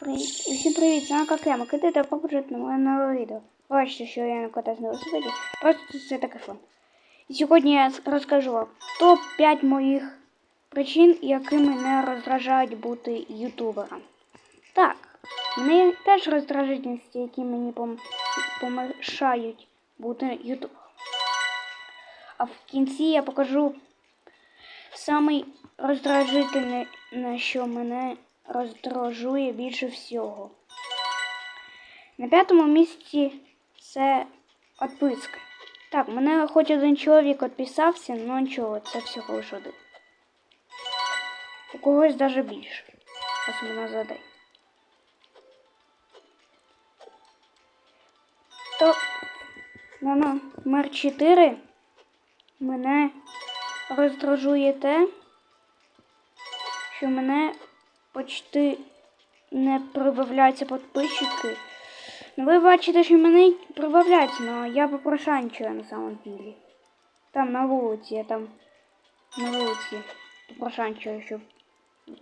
Привіт. Усім привіт, це Какема. Кидайте побажати на моє нове відео. Бачите, що я не катаюсь на велосипеді. Просто це таке фон. І сьогодні я розкажу вам топ-5 моїх причин, якими не роздражають бути ютубером. Так, мене теж роздражительності, які мені пом... помішають бути ютубером. А в кінці я покажу самий роздражительний, на що мене роздражує більше всього. На п'ятому місці це відписка. Так, мене хоч один чоловік відписався, але нічого, це всього лише один. У когось навіть більше. Особливо за день. То на номер 4 мене роздражує те, що мене почти не прибавляються підписчики. Ну, ви бачите, що мене прибавляються, але я попрошайничаю на самом деле. Там на вулиці, я там на вулиці попрошайничаю, щоб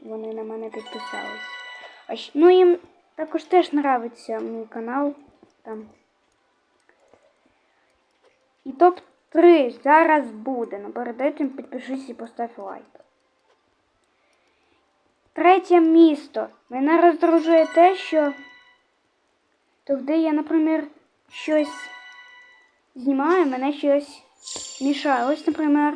вони на мене підписались. Ну їм також теж нравиться мій канал. Там. І топ-3 зараз буде. Но перед этим підпишись і постав лайк. Третє місто. Мене роздражує те, що тоді я, наприклад, щось знімаю, мене щось мішає. Ось, наприклад,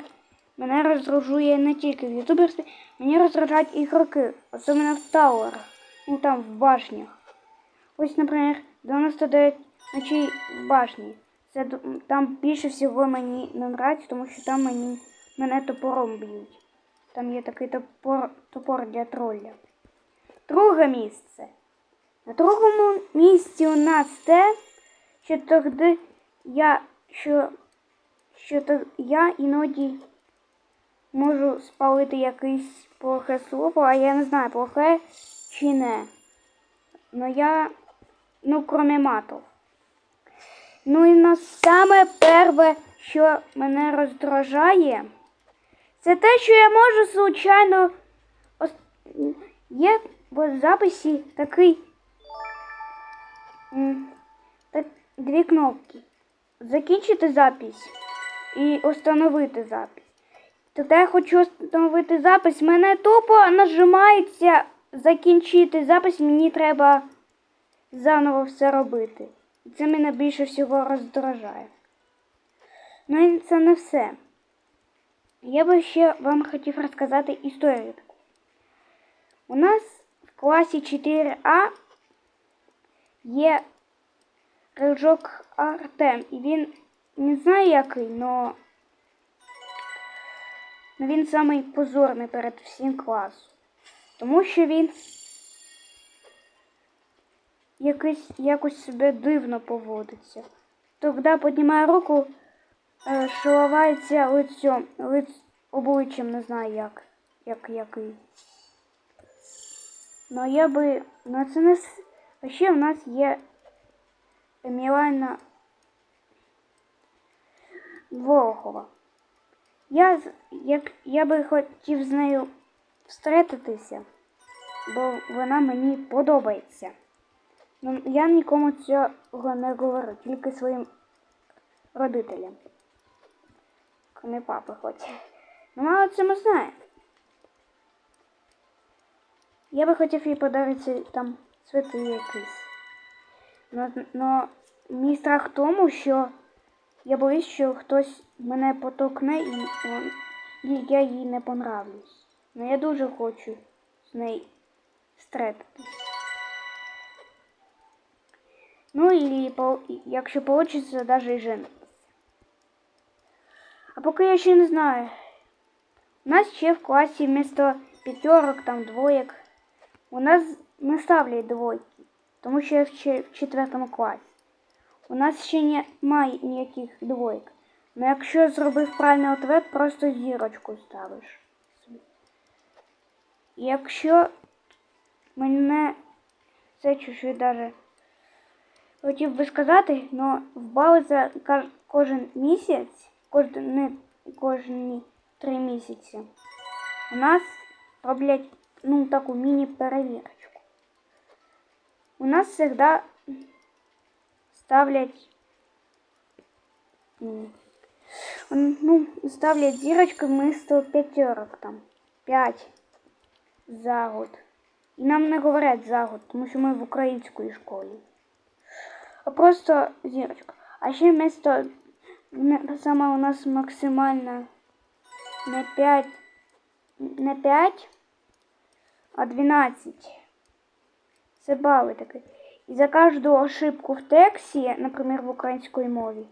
мене роздражує не тільки в ютуберстві, мені роздражають ігроки, особливо в тауерах, ну там в башнях. Ось, наприклад, 99 ночей в башні. Це там більше всього мені не нравиться, тому що там мені, мене топором б'ють. Там є такий топор, топор для тролля. Друге місце. На другому місці у нас те, що тоді я, що, що то я іноді можу спалити якесь плохе слово, а я не знаю, плохе чи не. Ну я, ну, кроме матов. Ну і на саме перше, що мене роздражає, це те, що я можу случайно. Є в записі такий. Так, дві кнопки. Закінчити запись і установити запись. Тоді я хочу встановити запис. Мене тупо нажимається закінчити запис, мені треба заново все робити. Це мене більше всього роздражає. Ну і це не все. Я би ще вам хотів розказати історію. У нас в класі 4А є рижок Артем. І він не знаю який, но він самий позорний перед всім класом. Тому що він якось, якось себе дивно поводиться. Тоді піднімає руку, е, що ламається лиц, обличчям, не знаю як, як який. Ну я би, ну це не а ще в нас є Мілана Волохова. Я, як, я би хотів з нею встретитися, бо вона мені подобається. Ну, я нікому цього не говорю, тільки своїм родителям. Кроме папи хоч. Ну, мало цьому знає. Я би хотів їй подарити там цвіти якісь. Но, но мій страх в тому, що я боюсь, що хтось мене потокне і, і я їй не понравлюсь. Ну я дуже хочу з нею встретитись. Ну і якщо вийде, навіть і женитися. А поки я ще не знаю. У нас ще в класі вмісто п'ятерок, там двоєк. У нас не ставлять двойки, тому що я в четвертому класі. У нас ще немає ніяких двоєк. Ну якщо зробив правильний ответ, просто зірочку ставиш. Якщо мене чуть-чуть даже хотів би сказати, але в бали за кожен місяць, кожен, не кожні три місяці, у нас роблять ну, таку міні-перевірочку. у нас завжди ставлять. Ну, ставлять зірочки вместо п'ятерок там. П'ять за год. І нам не говорять за год, тому що ми в українській школі. А просто зірочка. А ще вместо саме у нас максимально не 5, не 5, а 12. Це бали такі. І за кожну ошибку в тексті, наприклад, в українській мові,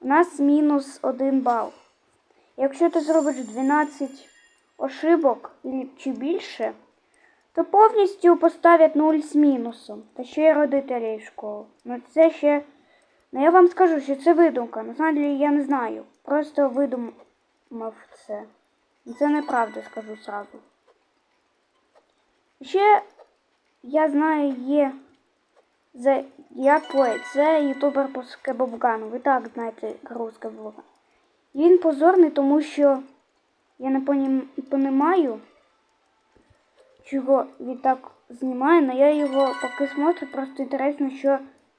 у нас мінус 1 бал. Якщо ти зробиш 12 ошибок чи більше, то повністю поставлять 0 з мінусом. Та ще й родителі в школу. Ну це ще. Ну я вам скажу, що це видумка. Насправді я не знаю. Просто видумав це. Це неправда, скажу сразу. Ще я знаю, є за як це ютубер по скебобгану. Ви так знаєте гру скебобган. Він позорний, тому що я не понім, понімаю, чого він так знімає, але я його поки смотрю, просто інтересно, що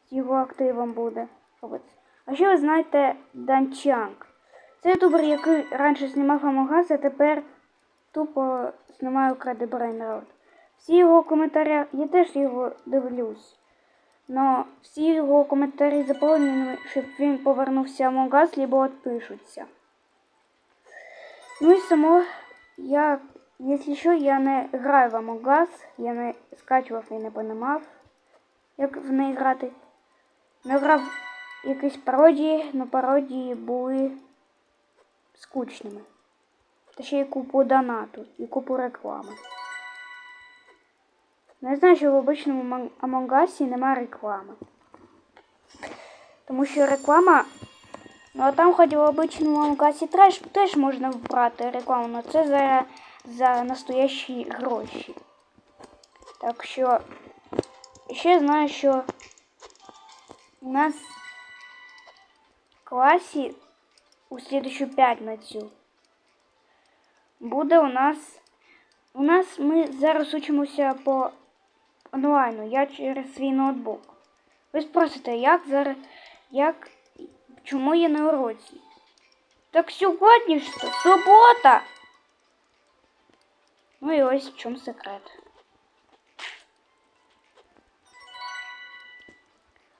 з його активом буде робити. А ще ви знаєте Данчанг. Це ютубер, який раніше знімав Us, а тепер тупо знімає кради народ. Всі його коментарі, я теж його дивлюсь. Но всі його коментарі заповнені, щоб він повернувся в Us, либо відпишуться. Ну і само я, якщо що, я не граю в Among я не скачував і не понімав, як в неї грати. Не грав якісь пародії, але пародії були скучними. Та ще й купу донату і купу реклами. Ну, я знаю, що в обичному Us немає реклами. Тому що реклама. Ну а там хоч в обичному Among Us теж, можна вбрати рекламу, але це за, за настоящі гроші. Так що ще знаю, що у нас класі у слідчу п'ятницю буде у нас. У нас ми зараз учимося по онлайну. Я через свій ноутбук. Ви спросите, як зараз, як, чому я на уроці? Так сьогодні ж то субота. Ну і ось в чому секрет.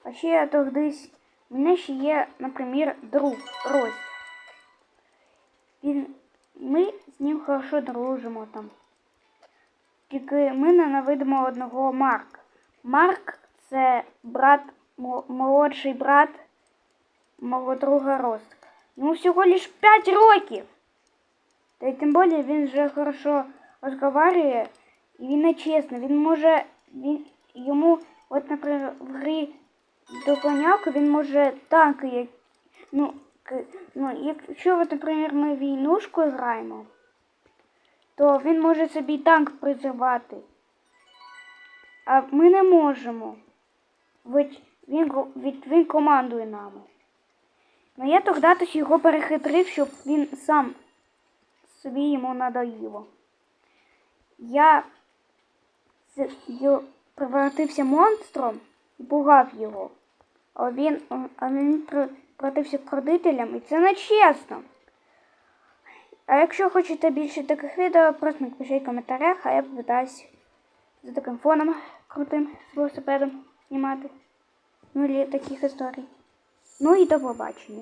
А ще я тогдись, у мене ще є, наприклад, друг Рось. Він, ми з ним хорошо дружимо там. Тільки ми ненавидимо одного Марк. Марк це брат, молодший брат мого друга Ростка. Йому всього лиш 5 років. Та й тим більше він вже хорошо розговорює і він не чесний. Він може, він, йому, доганяку він може танки, як, ну, ну, якщо, наприклад, ми війнушку граємо, то він може собі танк призивати. А ми не можемо. Ведь він, від, він командує нами. Ну я тоді тось його перехитрив, щоб він сам собі йому надоїло. Я превратився монстром і пугав його. Він, він при- превратився к і це не чесно. А якщо хочете більше таких відео, просто напишіть в коментарях, а я попитаюсь за таким фоном крутим з велосипедом знімати. Ну і таких історій. Ну і до побачення.